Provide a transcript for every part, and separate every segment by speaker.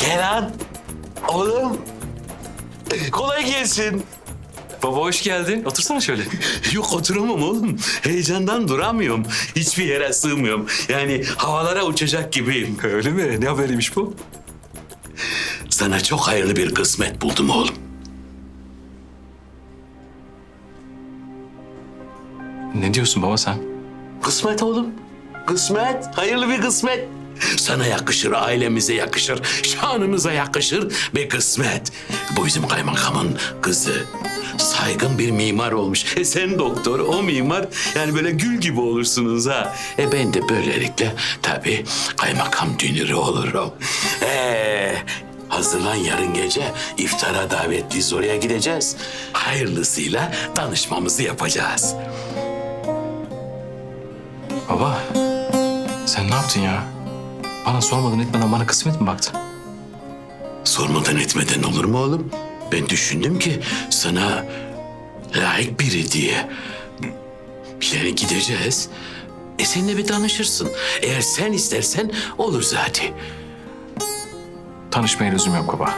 Speaker 1: Kenan. Oğlum. Kolay gelsin.
Speaker 2: Baba hoş geldin. Otursana şöyle.
Speaker 1: Yok oturamam oğlum. Heyecandan duramıyorum. Hiçbir yere sığmıyorum. Yani havalara uçacak gibiyim.
Speaker 2: Öyle mi? Ne haberiymiş bu?
Speaker 1: Sana çok hayırlı bir kısmet buldum oğlum.
Speaker 2: Ne diyorsun baba sen?
Speaker 1: Kısmet oğlum. Kısmet. Hayırlı bir kısmet. Sana yakışır, ailemize yakışır, şanımıza yakışır bir kısmet. Bu bizim kaymakamın kızı. Saygın bir mimar olmuş. E sen doktor, o mimar. Yani böyle gül gibi olursunuz ha. E ben de böylelikle tabii kaymakam dünürü olurum. Ee, hazırlan yarın gece iftara davetliyiz oraya gideceğiz. Hayırlısıyla tanışmamızı yapacağız.
Speaker 2: Baba sen ne yaptın ya? Bana sormadan etmeden bana kısmet mi baktın?
Speaker 1: Sormadan etmeden olur mu oğlum? Ben düşündüm ki sana layık biri diye. Yani gideceğiz. E seninle bir tanışırsın. Eğer sen istersen olur zaten.
Speaker 2: Tanışmaya lüzum yok baba.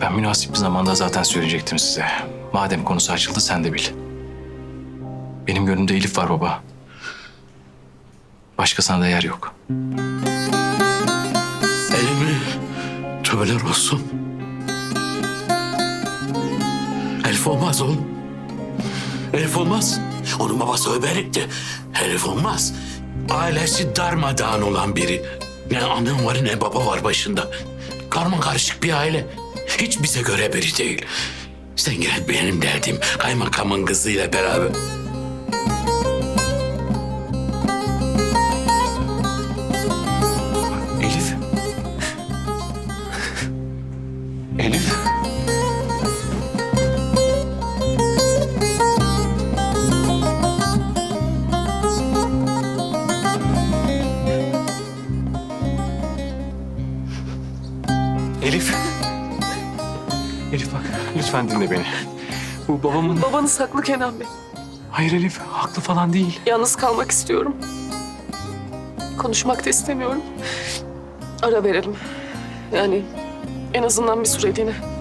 Speaker 2: Ben münasip bir zamanda zaten söyleyecektim size. Madem konusu açıldı sen de bil. Benim gönlümde Elif var baba. Başkasına da yer yok.
Speaker 1: Elimi tövbeler olsun. Elif olmaz oğlum. Elif olmaz. Onun babası öberikti. Elif olmaz. Ailesi darmadağın olan biri. Ne annem var ne baba var başında. Karman karışık bir aile. Hiç bize göre biri değil. Sen gel benim derdim kaymakamın kızıyla beraber.
Speaker 2: Elif. Elif. Elif bak lütfen dinle beni. Bu babamın...
Speaker 3: Babanız haklı Kenan Bey.
Speaker 2: Hayır Elif haklı falan değil.
Speaker 3: Yalnız kalmak istiyorum. Konuşmak da istemiyorum. Ara verelim. Yani en azından bir süreliğine.